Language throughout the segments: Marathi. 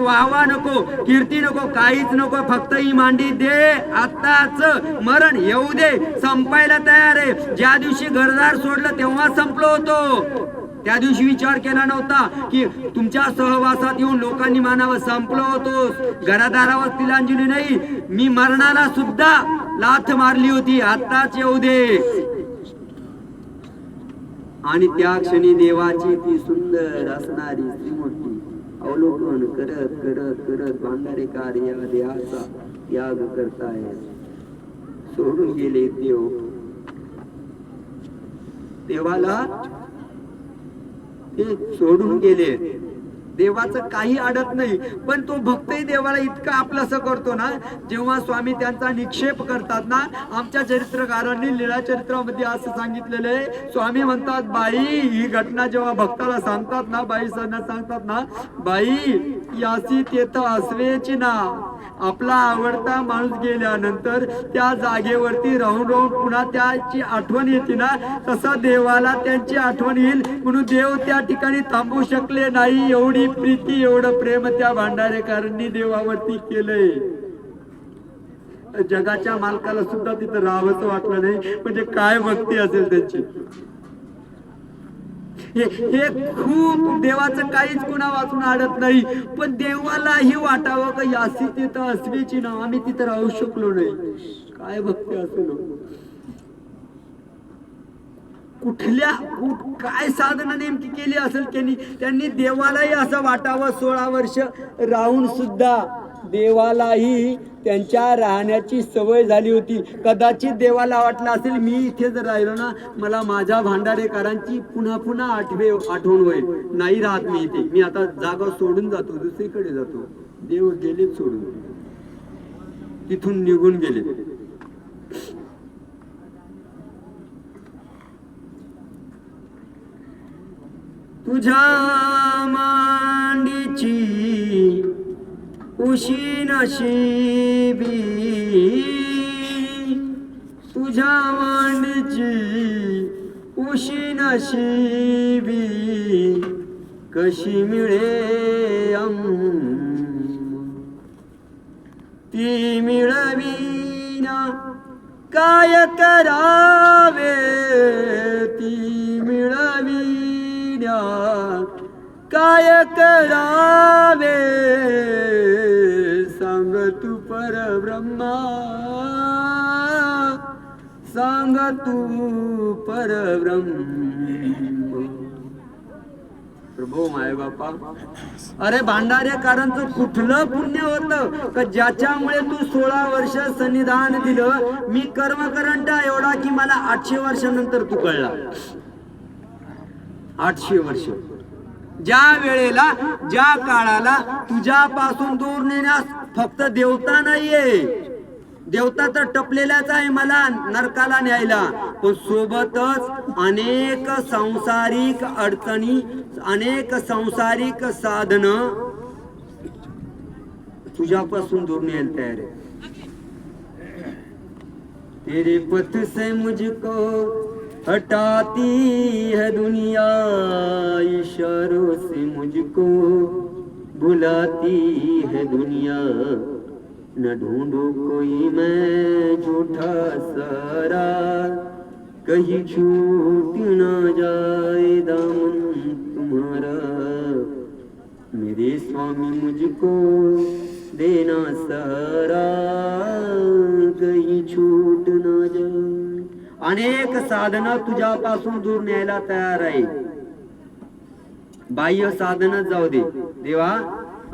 वावा नको कीर्ती नको काहीच नको फक्त ही मांडी दे. आत्ताच मरण येऊ दे संपायला तयार आहे. ज्या दिवशी घरदार सोडलं तेव्हा संपलो होतो. त्या दिवशी विचार केला नव्हता की तुमच्या सहवासात येऊन लोकांनी मानावं संपलो होतो. घरादारावर तिलांजली नाही मी मरणाला सुद्धा लाथ मारली होती. आत्ताच येऊ दे. आणि त्या क्षणी देवाची ती सुंदर असणारी श्रीमूर्ती अवलोकन करत करत करत भांडारेकार कार्य देहाचा त्याग करताय सोडून गेले देव देवाला ते सोडून गेले. देवाचं काही अडत नाही. पण तो भक्तही देवाला इतका आपलंसं करतो ना जेव्हा स्वामी त्यांचा निक्षेप करतात ना आमच्या चरित्रकारांनी लीळा चरित्रामध्ये असं सांगितलेलं आहे स्वामी म्हणतात बाई ही घटना जेव्हा भक्ताला सांगतात ना बाई सांगतात ना बाई यासी तेथ असवेची ना. आपला आवडता माणूस गेल्यानंतर त्या जागेवरती राहून राहून पुन्हा त्याची आठवण येते ना. तसा देवाला त्यांची आठवण येईल. म्हणून देव त्या ठिकाणी थांबू शकले नाही. एवढी प्रीती एवढं प्रेम त्या भांडारेकरांनी देवावरती केलंय. जगाच्या मालकाला सुद्धा तिथं राहावंच वाटलं नाही. म्हणजे काय भक्ती असेल त्यांची? हे हे खूप देवाचं काहीच कुणा वाचून आडत नाही पण देवालाही वाटावं का यासी तिथं असवीची ना आम्ही तिथं राहू शकलो नाही. काय भक्ती असेल? कुठल्या काय साधना नेमकी केली असेल त्यांनी? त्यांनी देवालाही असं वाटावं सोळा वर्ष राहून सुद्धा. देवालाही त्यांच्या राहण्याची सवय झाली होती. कदाचित देवाला वाटलं असेल मी इथे जर राहिलो ना मला माझ्या भांडारेकरांची पुन्हा पुन्हा आठवे आठवण होईल. नाही राहत मी इथे. मी आता जागा सोडून जातो दुसरीकडे जातो. देव गेले सोडून. तिथून निघून गेले तुझ्या मांडीची उशी नशिबी तुझ्या मांडीची उशी नशिबी कशी मिळे अंम. ती मिळविना काय करावे ती मिळविण्या काय करावे सांग तू परब्रह्मा. सांग तू परब्रह्म. प्रभू माय बापा. अरे भांडारेकरांचं कुठलं पुण्य होतं? का ज्याच्यामुळे तू सोळा वर्ष सन्निधान दिलं? मी कर्मकरंटा एवढा की मला आठशे वर्षानंतर तू कळला. आठशे वर्ष. ज्या वेळेला ज्या काळाला तुझ्यापासून दूर नेण्यास फक्त देवता नाहीये. देवता तर टपलेलाच आहे मला नरकाला न्यायला. पण सोबतच अनेक सांसारिक अडचणी अनेक सांसारिक साधन तुझ्यापासून दूर न्यायला तयार आहे तेरे पथ से मुझको हटाती है दुनिया इशारों से मुझको बुलाती है दुनिया। न ढूंढो कोई मैं झूठा सारा कहीं छूट ना जाए दामन तुम्हारा। मेरे स्वामी मुझको देना सारा कहीं छूट अनेक साधनं तुझ्यापासून दूर न्यायला तयार आहे. बाह्य साधन जाऊ दे. देवा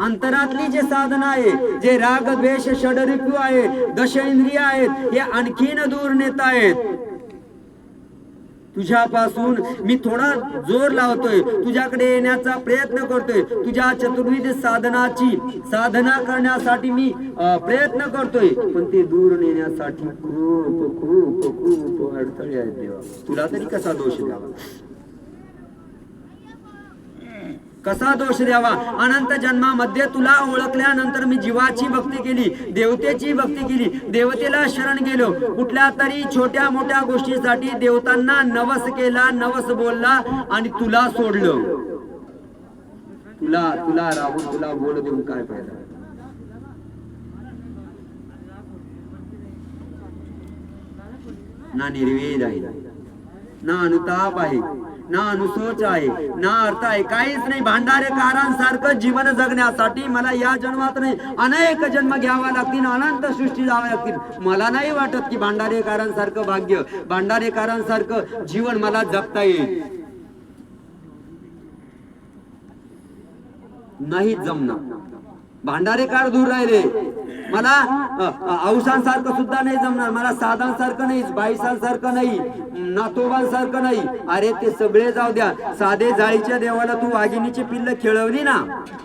अंतरातली जे साधन आहे जे राग द्वेष षडरिपू आहे दश इंद्रिय आहेत हे आणखीन दूर नेत आहेत. तुझ्यापासून मी थोडा जोर लावतोय. तुझ्याकडे येण्याचा प्रयत्न करतोय. तुझ्या चतुर्विध साधनाची साधना करण्यासाठी मी प्रयत्न करतोय. पण ते दूर नेण्यासाठी खूप खूप खूप अडथळे आहेत देवा. तुला तरी कसा दोष द्यावा? कसा दोष द्यावा? अनंत जन्मामध्ये तुला ओळखल्यानंतर मी जीवाची भक्ती केली देवतेची भक्ती केली. देवतेला शरण गेलो. कुठल्या तरी छोट्या मोठ्या गोष्टीसाठी देवतांना नवस केला नवस बोलला आणि तुला सोडलं. तुला तुला राहून तुला बोल देऊन काय फायदा? ना निर्वेद आहे ना अनुताप आहे. ना अनुसोच आहे ना अर्थ आहे काहीच नाही. भांडारेकारांसारखं जीवन जगण्यासाठी मला या जन्मात नाही अनेक जन्म घ्यावा लागतील अनंत सृष्टी जाव्या लागतील. मला नाही वाटत की भांडारेकारांसारखं भाग्य भांडारेकारांसारखं जीवन मला जगता येईल. नाही जमणार. भांडारेकार दूर राहिले. मला औषधांसारखं सुद्धा नाही जमणार. मला साधांसारखं नाही बाईसांसारखं नाही नातोबांसारखं नाही. अरे ते सगळे जाऊ द्या. साधे जाळीच्या देवाला तू वाघिणीची पिल्ल खेळवली ना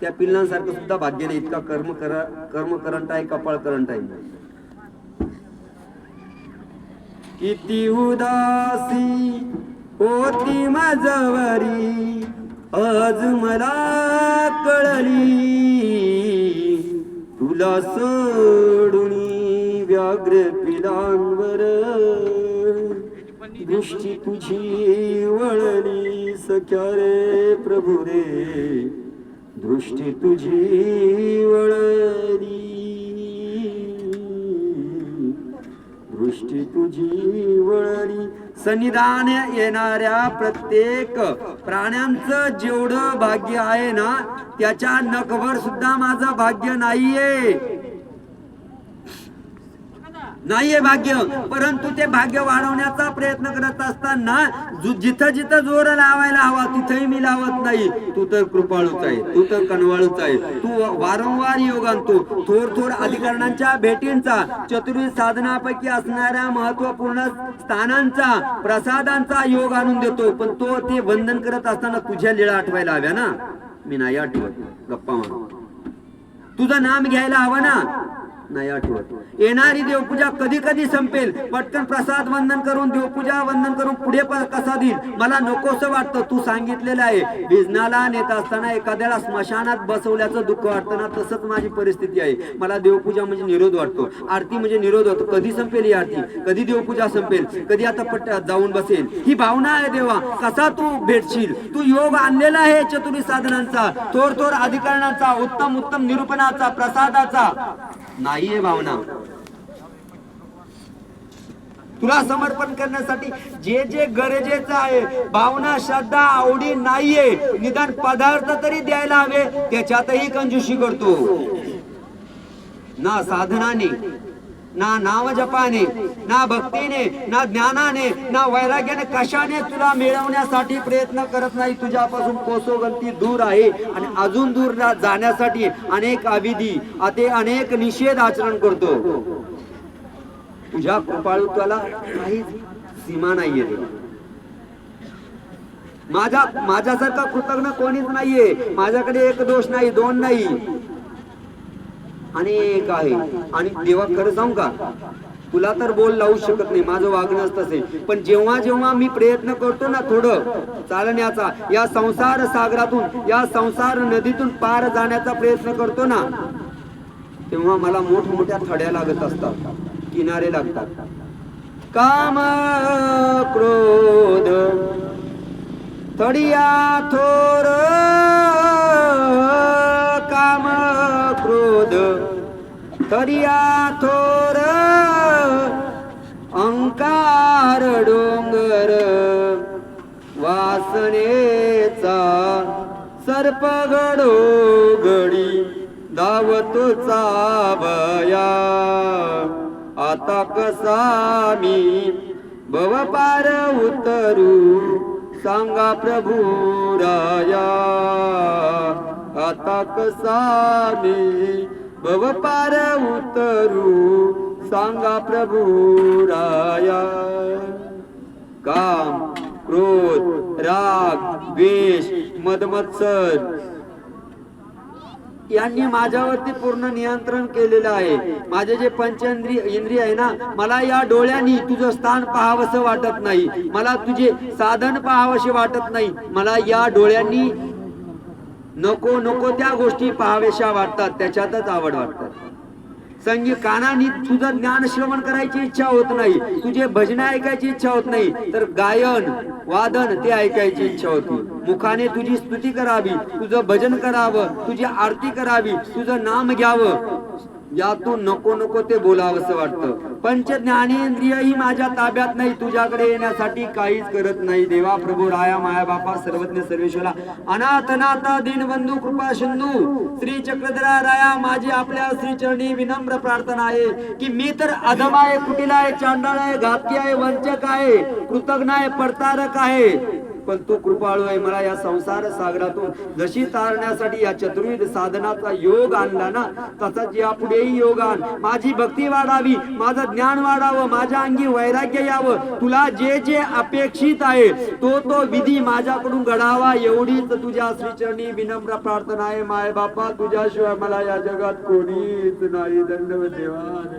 त्या पिल्लांसारखं सुद्धा भाग्य नाही. इतका कर्म कर कर्म करंट आहे कपाळ करंट आहे. किती उदासी होती माझवरी आज मला कळली. तुला सोडून व्याघ्र पिलांवर. दृष्टी तुझी वळली सख्या रे प्रभू रे. दृष्टी तुझी वळली. दृष्टी तुझी वळली. सन्निधान येणाऱ्या प्रत्येक प्राण्यांचं जेवढं भाग्य आहे ना त्याच्या नखभर सुद्धा माझं भाग्य नाहीये. नाहीये भाग्य. परंतु ते भाग्य वाढवण्याचा प्रयत्न करत असताना जिथं जिथं जोर लावायला हवा तिथंही मी लावत नाही. तू तर कृपाळूच आहे. तू तर कनवाळूच आहे. तू वारंवार योग आणतो. थोर थोर अधिकरणांच्या भेटींचा चतुर्विध साधनापैकी असणाऱ्या महत्त्वपूर्ण स्थानांचा प्रसादांचा योग आणून देतो. पण तो ते वंदन करत असताना तुझ्या लिळा आठवायला हव्या ना? मी नाही आठवत. गप्पा म्हणून तुझं नाम घ्यायला हवं ना? नाही आठवत. येणारी देवपूजा कधी कधी संपेल. पटकन प्रसाद वंदन करून देवपूजा वंदन करून पुढे कसा देईल? मला नकोस वाटतं. तू सांगितलेलं आहे. भिजनाला नेत असताना एखाद्याला स्मशानात बसवल्याचं दुःख वाटतं ना तसंच माझी परिस्थिती आहे. मला देवपूजा म्हणजे निरोध वाटतो. आरती म्हणजे निरोध होतो कधी संपेल ही आरती? कधी देवपूजा संपेल? कधी आता पट जाऊन बसेल? ही भावना आहे देवा. कसा तू भेटशील? तू योग आणलेला आहे चतुरी साधनांचा. थोर थोर अधिकरणाचा उत्तम उत्तम निरूपणाचा प्रसादाचा. नाहीये भावना. तुला समर्पण करण्यासाठी जे जे गरजेचं आहे भावना श्रद्धा आवडी नाहीये निदान पदार्थ तरी द्यायला हवे त्याच्यातही कंजूशी करतो. ना साधनाने ना नामजपाने ना भक्तीने ना ज्ञानाने ना वैराग्याने कशाने तुला मिळवण्यासाठी प्रयत्न करत नाही? तुझ्यापासून कोसो गलती दूर आहे आणि अजून दूर जाण्यासाठी अनेक अविधी अते अनेक निषेध आचरण करतो. तुझ्या कृपाळुत्वाला काहीच सीमा नाहीये. माझ्या माझ्यासारखा कृतज्ञ कोणीच नाहीये. माझ्याकडे एक दोष नाही दोन नाही. अनेक आहे. आणि देवा खरं सांगू का? तुला तर बोल लावू शकत नाही. माझं वागणंच तसे पण जेव्हा जेव्हा मी प्रयत्न करतो ना थोडं चालण्याचा या संसार सागरातून या संसार नदीतून पार जाण्याचा प्रयत्न करतो ना तेव्हा मला मोठमोठ्या थड्या लागत असतात. किनारे लागतात. काम क्रोध थडिया थोर शोध तरिया थोर अंकार डोंगर वासनेचा सर्प घडो घडी धावतो चाबया आता कसा मी भव पार उतरू सांगा प्रभू राया। आता कसा मी भव पार उतरू सांगा प्रभू राया। काम क्रोध राग द्वेष मदमत्सर यांनी माझ्यावरती पूर्ण नियंत्रण केलेलं आहे. माझे जे पंचेंद्रिय इंद्रिय आहे ना मला या डोळ्यांनी तुझं स्थान पाहावंसं वाटत नाही. मला तुझे साधन पाहावंसे वाटत नाही. मला या डोळ्यांनी नको नको त्या गोष्टी पाहावेशा वाटतात त्याच्यातच आवड वाटतात. संगी कानानी तुझं ज्ञान श्रवण करायची इच्छा होत नाही तुझे भजन ऐकायची इच्छा होत नाही तर गायन वादन ते ऐकायची इच्छा होती. मुखाने तुझी स्तुती करावी तुझं भजन करावं तुझी आरती करावी तुझं नाम घ्यावं. यातून नको नको ते बोलावंसं वाटतं. पंच ज्ञानेंद्रिय ही माझ्या ताब्यात नाही. तुझ्याकडे येण्यासाठी काहीच करत नाही. देवा प्रभू राया माया बापा सर्वज्ञ सर्वेश्वरा अनाथनाथा दीनबंधू कृपा सिंधू श्री चक्रधरा राया माझी आपल्या श्रीचरणी विनम्र प्रार्थना आहे की मी तर अधम आहे कुटील आहे चांडाळ आहे घातकी आहे वंचक आहे कृतज्ञ आहे पडतारक आहे. पण तू कृपाळू आहे. मला या संसार सागरातून जशी तारण्यासाठी या चतुर्विध साधनाचा योग आणला ना तसाच यापुढेही योग आण. माझी भक्ती वाढावी माझं ज्ञान वाढावं माझ्या अंगी वैराग्य यावं. तुला जे जे अपेक्षित आहे तो तो विधी माझ्याकडून घडावा. एवढीच तुझ्या श्रीचरणी विनम्र प्रार्थना आहे. माय बापा तुझ्याशिवाय मला या जगात कोणीच नाही. दंड देवा.